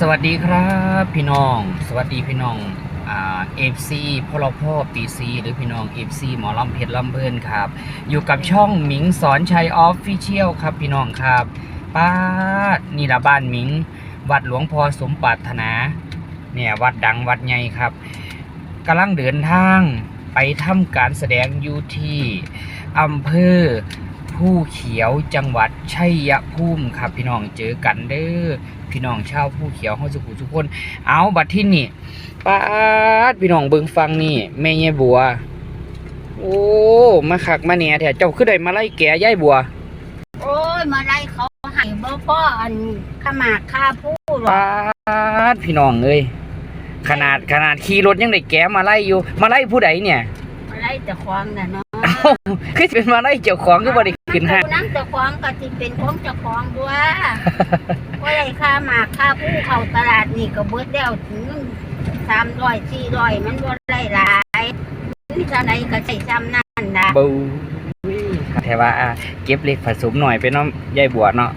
สวัสดีครับพี่น้อง สวัสดีพี่น้องเอฟซีพ่อเราพ่อปีซีหรือพี่น้องเอฟซีหมอลำเพชรลำเพลินครับ อยู่กับช่องหมิงสอนชัยออฟฟิเชียลครับพี่น้องครับป้านี่ละบ้านหมิง วัดหลวงพ่อสมปรารถนา เนี่ยวัดดังวัดใหญ่ครับกำลังเดินทางไปทำการแสดงอยู่ที่อำเภอ ผู้เขียวจังหวัดชัยภูมิครับ พี่น้องเจอกันเด้อพี่น้องชาวผู้เขียวเฮาสุขุทุกคน เอาบัดที่นี่ป้าดพี่น้องเบิ่งฟังนี่แม่ยายบัว โอ้มาคักมาเนี่ยแท้เจ้าคือได้มาไล่แก่ยายบัว โอ้ยมาไล่เขาให้บ่พ่ออันขมากค่าผู้หรอกป้าดพี่น้องเอ้ยขนาดขนาดขี่รถยังได้แก่มาไล่อยู่ มาไล่ผู้ใดเนี่ย มาไล่แต่ควางน่ะเนาะเอ้าคือสิเป็นมาไล่เจ้าของคือบ่ได้ ขึ้นห้างผู้นั่งแต่ควางก็สิเป็นของเจ้าของด้วยว่าไล่ค่าหมากค่าผู้เข้าตลาดนี่ก็เบิดแล้วถึงสามร้อยสี่ร้อยมันบ่ได้หลายนี่เท่าไหร่ก็ใช้ซ้ำนั่นนะบูแต่ว่าอะเก็บเล็กผสมหน่อยไปเนาะยายบัวเนาะ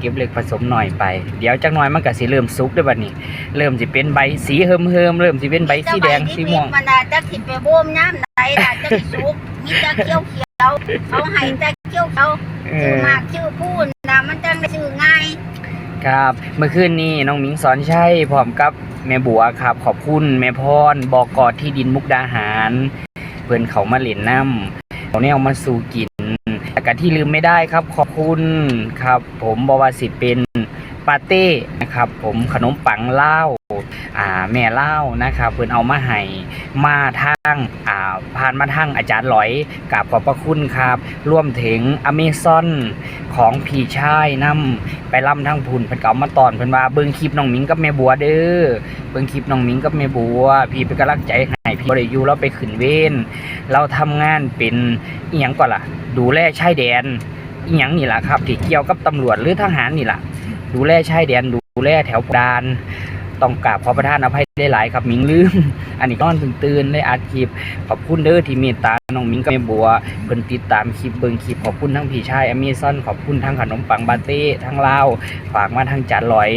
เก็บเล็กผสมหน่อยไป เดี๋ยวจักหน่อยมันก็สิเริ่มสุกเด้อบัดนี้ เริ่มสิเป็นใบสีเหิมๆเริ่มสิเป็นใบสีแดงสีม่วงมันน่ะจักสิไปโบ่มน้ำไหนล่ะจักสิสุกมีแต่เขียวเขียว ๆเขาให้แต่เขียวเขาเอชื่ออมากชื่อพูดนะมันจังได้ชื่อง่ายครับ เมื่อคืนนี้น้องหมิงสอนชัยพร้อมกับแม่บัวครับ ขอบคุณแม่พรบอกกอที่ดินมุกดาหาร เพิ่นเขามาเล่นน้ำเขาเนี่ยเอามาสู่กินแต่กที่ลืมไม่ได้ครับ ขอบคุณครับ ผมบวาสิเป็นปาเต้ นะครับ ผมขนมปังเล่าอ่าแม่เล่าวนะครับเพิ่นเอามาให้มาทางอ่าผ่านมาทางอาจารย์หลอยกราบขอบพระคุณครับร่วมถึงอเมซอนของพี่ชายนำไปล่ำทั้งพุ่นเพิ่นก็เอามาตอนเพิ่นว่าเบิ่งคลิปน้องมิงกับแม่บัวเด้อเบิ่งคลิปน้องมิงกับแม่บัว พี่เป็นกำลังใจให้พี่บ่ได้อยู่เราไปขึ้นเวรเราทำงานเป็นอีหยังก่อนล่ะ ดูแลชายแดนอีหยังนี่แหละครับที่เกี่ยวกับตำรวจหรือทหารนี่แหละดูแลชายแดนดููแลแถวดาน ต้องกราบขอประทานอภัยได้หลายครับมิงลืม อันนี้ก้อนถึงตื่นได้อัดคลิปขอบคุณเด้อที่เมตตาน้องมิงกับแม่บัวเพิ่นติดตามคลิปเบิ่งคลิปขอบคุณทั้งพี่ชายอเมซอนขอบคุณทั้งขนมปังบาเต้ทั้งลาวฝากมาทั้งจานลอย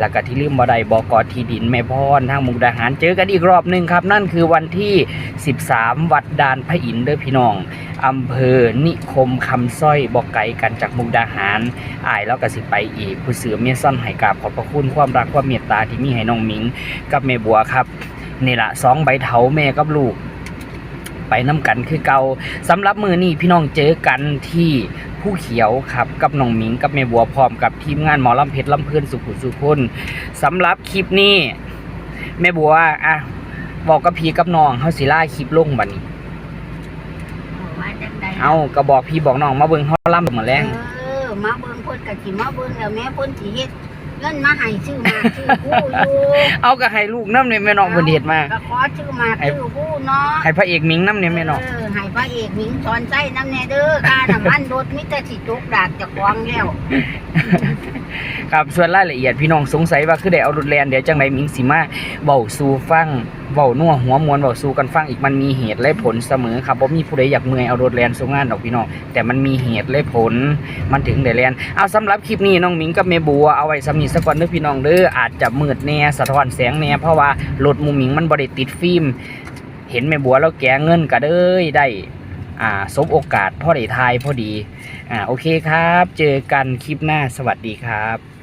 แล้วก็ที่ลืมบ่ได้บอกอที่ดินแม่พรทางมุกดาหารเจอกันอีกรอบหนึ่งครับ นั่นคือวันที่ 13 วัดดานพระอินทร์เด้อพี่น้องอำเภอนิคมคำสร้อยบอกไกลกันจากมุกดาหารอายแล้วก็สิไปอีกผู้เสือเมียซ่อนให้กราบขอบพระคุณความรักความเมตตาที่มีให้น้องหมิงกับแม่บัวครับนี่ละสองใบเถาแม่กับลูก ไปน้ำกันคือเกาสำหรับมือนี้พี่น้องเจอกันที่ผู้เขียวครับกับน้องหมิงกับแม่บัวพร้อมกับทีมงานหมอลำเพชรลำเพลินสุขุสุคนสำหรับคลิปนี้แม่บัวอะบอกกับพี่กับน้องเฮาสิล่าคลิปลงบัดนี้ว่าจังใดเอาก็บอกพี่บอกน้องมาเบิ่งเฮาล่ำเหมือนแรงเออมาเบิ่งเพิ่นก็สิมาเบิ่งแล้วแม่เพิ่นสิเฮ็ด เงินมาให้ชื่อมาชื่อผู้อยู่เอาก็ให้ลูกน้ำเนี่ยแม่น้องเพิ่นเฮ็ดมาก็ขอชื่อมาชื่อผู้เนาะให้พระเอกหมิงน้ำเนี่ยแม่น้องเออให้พระเอกหมิงสอนใจน้ำแน่เด้อค่าน้ำมันรถมิแต่สิจุกดากเจะควงแล้วครับส่วนรายละเอียดพี่น้องสงสัยว่าคือได้เอารถแลนเดี๋ยวจังไดมิงสิมาเว้าสู่ฟังเว้านัวหัวมวนเว้าสู่กันฟังอีกมันมีเหตุและผลเสมอครับบ่มีผู้ใดอยากเมื่อยเอารถแลนส่งงานดอกพี่น้องแต่มันมีเหตุและผลมันถึงได้แลนเอาสำหรับคลิปนี้น้องมิงกับแม่บัวเอาไว้สำนี้สักก่อนเด้อพี่น้องเด้ออาจจะมืดแน่สะท้อนแสงแน่เพราะว่ารถมูหมิงมันบ่ได้ติดฟิล์มเห็นแม่บัวแล้วแกเงินก็เด้ยได้อ่าสบโอกาสพอได้ทายพอดีอ่าโอเคครับ เจอกันคลิปหน้าสวัสดีครับ